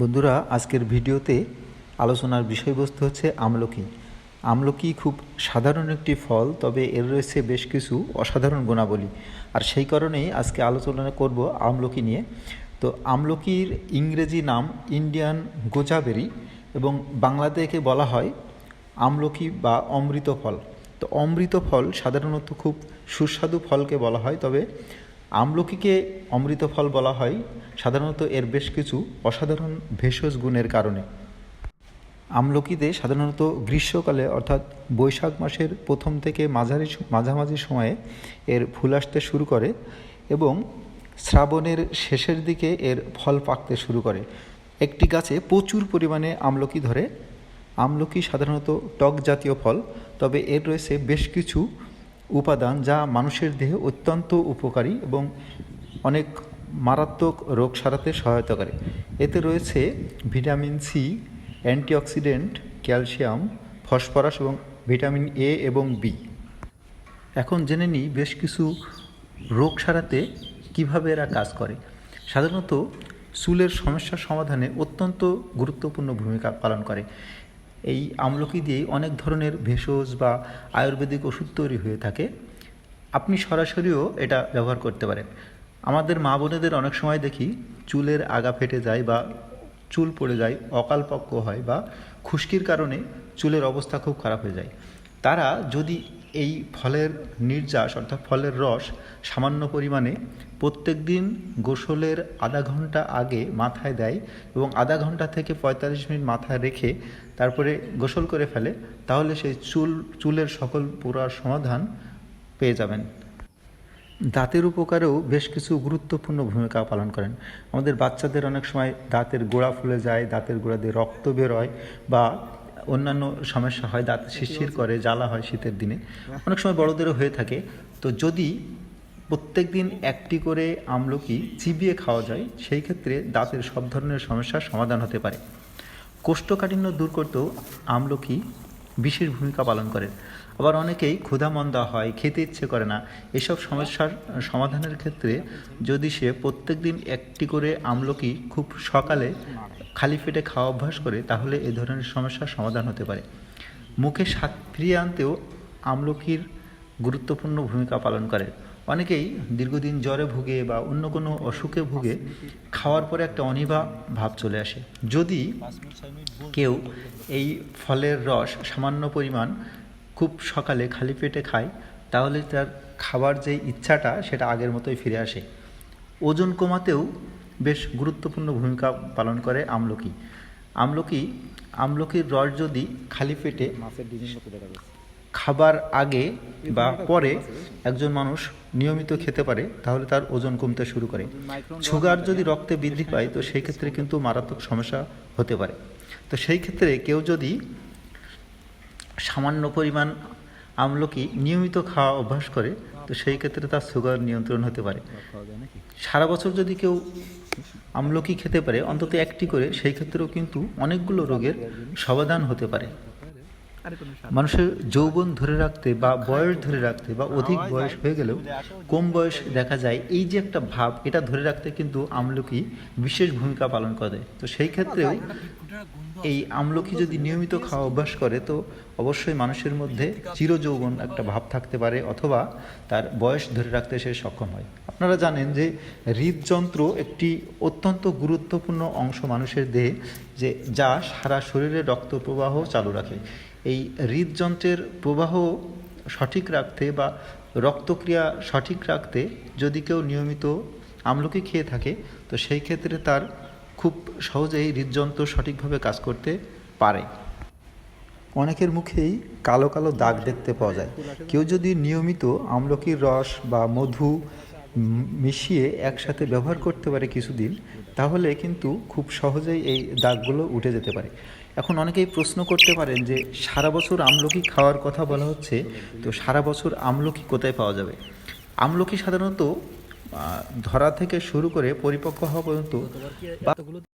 বন্ধুরা, আজকের ভিডিওতে আলোচনার বিষয়বস্তু হচ্ছে আমলকি। আমলকি খুব সাধারণ একটি ফল, তবে এর রয়েছে বেশ কিছু অসাধারণ গুণাবলী। আর সেই কারণেই আজকে আলোচনা করব আমলকি নিয়ে। তো আমলকির ইংরেজি নাম ইন্ডিয়ান গোজাবেরি এবং বাংলাতে বলা হয় আমলকি বা অমৃত ফল। তো অমৃত ফল সাধারণত খুব সুস্বাদু ফলকে বলা হয়, তবে আমলকিকে অমৃত ফল বলা হয়, সাধারণত এর বেশ কিছু অসাধারণ ভেষজ গুণের কারণে। আমলকিতে সাধারণত গ্রীষ্মকালে, অর্থাৎ বৈশাখ মাসের প্রথম থেকে মাঝারি মাঝামাঝি সময়ে এর ফুল আসতে শুরু করে এবং শ্রাবণের শেষের দিকে এর ফল পাকতে শুরু করে। একটি গাছে প্রচুর পরিমাণে আমলকি ধরে। আমলকি সাধারণত টক জাতীয় ফল, তবে এর রয়েছে বেশ কিছু উপাদান যা মানুষের দেহে অত্যন্ত উপকারী এবং অনেক মারাত্মক রোগ সারাতে সহায়তা করে। এতে রয়েছে vitamin C antioxidant, calcium, phosphorus এবং ভিটামিন এ এবং বি এখন জেনে নিই বেশ কিছু রোগ সারাতে কীভাবে এরা কাজ করে। সাধারণত চুলের সমস্যার সমাধানে অত্যন্ত গুরুত্বপূর্ণ ভূমিকা পালন করে। এই আমলকি দিয়েই অনেক ধরনের ভেষজ বা আয়ুর্বেদিক ওষুধ তৈরি হয়ে থাকে। আপনি সরাসরিও এটা ব্যবহার করতে পারেন। আমাদের মা বোনেদের অনেক সময় দেখি চুলের আগা ফেটে যায় বা চুল পড়ে যায়, অকালপক্ক হয় বা খুশকির কারণে চুলের অবস্থা খুব খারাপ হয়ে যায়। তারা যদি এই ফলের নির্যাস অর্থাৎ ফলের রস সামান্য পরিমাণে প্রত্যেক দিন গোসলের আধা ঘণ্টা আগে মাথায় দেয় এবং আধা ঘণ্টা থেকে পঁয়তাল্লিশ মিনিট মাথায় রেখে তারপরে গোসল করে ফেলে, তাহলে সেই চুল, চুলের সকল পুরার সমাধান পেয়ে যাবেন। দাঁতের উপকারেও বেশ কিছু গুরুত্বপূর্ণ ভূমিকা পালন করেন। আমাদের বাচ্চাদের অনেক সময় দাঁতের গোড়া ফুলে যায়, দাঁতের গোড়া দিয়ে রক্ত বেরোয় বা অন্যান্য সমস্যা হয় দাঁত শিরশির করে জ্বালা হয় শীতের দিনে। অনেক সময় বড়দেরও হয়ে থাকে। তো যদি প্রত্যেক দিন একটি করে আমলকি চিবিয়ে খাওয়া যায় সেই ক্ষেত্রে দাঁতের সব ধরনের সমস্যার সমাধান হতে পারে। কোষ্ঠকাঠিন্য দূর করতেও আমলকি বিশেষ ভূমিকা পালন করে। আবার অনেকেই ক্ষুধামন্দা হয় খেতে ইচ্ছে করে না। এসব সমস্যার সমাধানের ক্ষেত্রে যদি সে প্রত্যেক দিন একটি করে আমলকি খুব সকালে খালি পেটে খাওয়া অভ্যাস করে তাহলে এ ধরনের সমস্যার সমাধান হতে পারে। মুখে স্বাদ ফিরিয়ে আনতেও আমলকির গুরুত্বপূর্ণ ভূমিকা পালন করে। অনেকেই দীর্ঘদিন জ্বরে ভুগে বা অন্য কোনো অসুখে ভুগে খাওয়ার পরে একটা অনিভা ভাব চলে আসে। যদি কেউ এই ফলের রস সামান্য পরিমাণ খুব সকালে খালি পেটে খায়, তাহলে তার খাবার যে ইচ্ছাটা সেটা আগের মতোই ফিরে আসে। ওজন কমাতেও বেশ গুরুত্বপূর্ণ ভূমিকা পালন করে আমলকি। আমলকি আমলকির রস যদি খালি পেটে খাবার আগে বা পরে একজন মানুষ নিয়মিত খেতে পারে তাহলে তার ওজন কমতে শুরু করে। সুগার যদি রক্তে বৃদ্ধি পায় তো সেই ক্ষেত্রে কিন্তু মারাত্মক সমস্যা হতে পারে। তো সেই ক্ষেত্রে কেউ যদি সামান্য পরিমাণ আমলকি নিয়মিত খাওয়া অভ্যাস করে তো সেই ক্ষেত্রে তার সুগার নিয়ন্ত্রণ হতে পারে। সারা বছর যদি কেউ আমলকি খেতে পারে, অন্তত একটি করে, সেই ক্ষেত্রেও কিন্তু অনেকগুলো রোগের সমাধান হতে পারে। মানুষের যৌবন ধরে রাখতে বা বয়স ধরে রাখতে বা অধিক বয়স হয়ে গেলেও কম বয়স দেখা যায়, এই যে একটা ভাব, এটা ধরে রাখতে কিন্তু আমলকি বিশেষ ভূমিকা পালন করে। তো সেই ক্ষেত্রেও এই আমলকি যদি নিয়মিত খাওয়া অভ্যাস করে, তো অবশ্যই মানুষের মধ্যে চিরযৌবন একটা ভাব থাকতে পারে অথবা তার বয়স ধরে রাখতে সে সক্ষম হয়। আপনারা জানেন যে হৃদযন্ত্র একটি অত্যন্ত গুরুত্বপূর্ণ অংশ মানুষের দেহে যে যা সারা শরীরে রক্ত প্রবাহ চালু রাখে। এই হৃদযন্ত্রের প্রবাহ সঠিক রাখতে বা রক্তক্রিয়া সঠিক রাখতে যদি কেউ নিয়মিত আমলকি খেয়ে থাকে, তো সেই ক্ষেত্রে তার খুব সহজেই হৃদযন্ত্র সঠিকভাবে কাজ করতে পারে। অনেকের মুখেই কালো কালো দাগ দেখতে পাওয়া যায়। কেউ যদি নিয়মিত আমলকির রস বা মধু মিশিয়ে একসাথে ব্যবহার করতে পারে কিছুদিন, তাহলে কিন্তু খুব সহজেই এই দাগগুলো উঠে যেতে পারে। এখন অনেকেই প্রশ্ন করতে পারেন যে, সারা বছর আমলকি খাওয়ার কথা বলা হচ্ছে, তো সারা বছর আমলকি কোথায় পাওয়া যাবে? আমলকি সাধারণত ধরা থেকে শুরু করে পরিপক্ক হওয়া পর্যন্ত